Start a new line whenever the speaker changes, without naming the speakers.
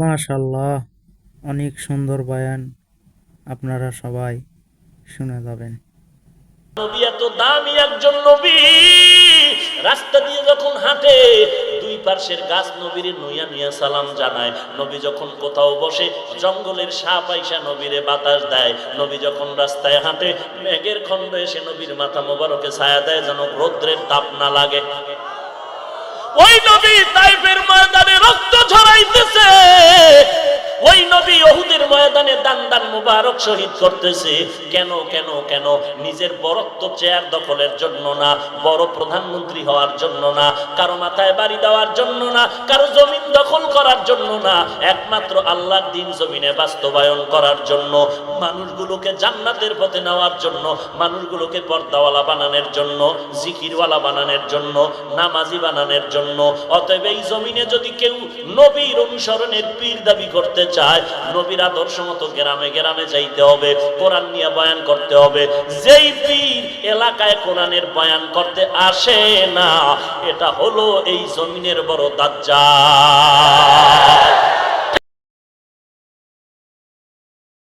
মাশাল্লাহ, অনেক সুন্দর বয়ান আপনারা সবাই শুনে যাবেন।
রাস্তা দিয়ে যখন হাঁটে, দুই গাছ নবীর সালাম জানায়। নবী যখন কোথাও বসে, জঙ্গলের সাপ আইসা নবীরে বাতাস দেয়। নবী যখন রাস্তায় হাঁটে, মেঘের খণ্ড এসে নবীর মাথা মোবারকে ছায়া দেয় যেন রৌদ্রের তাপ না লাগে। ওই নবী তাইফের ময়দানে রক্ত নবী ওহুদের ময়দানে দান দান মুবারক শহীদ করতেছে। কেন কেন কেন? নিজের বরত্ব চেয়ার দখলের জন্য না, বড় প্রধানমন্ত্রী হওয়ার জন্য না, কারও মাথায় বাড়ি দেওয়ার জন্য না, কারও জমিন দখল করার জন্য না, একমাত্র আল্লাহর দিন জমিনে বাস্তবায়ন করার জন্য, মানুষগুলোকে জান্নাতের পথে নেওয়ার জন্য, মানুষগুলোকে পর্দাওয়ালা বানানোর জন্য, জিকিরওয়ালা বানানোর জন্য, নামাজি বানানোর জন্য। অতএব এই জমিনে যদি কেউ নবীর অনুসরণের পীর দাবি করতে চায় নবীর আদর্শ মতো গ্রামে গ্রামে যাইতে হবে, কোরআন নিয়ে বয়ান করতে হবে। যেই পীর এলাকায় কোরআনের বয়ান করতে আসে না, এটা হলো এই জমিনের বড় দাজ্জাল।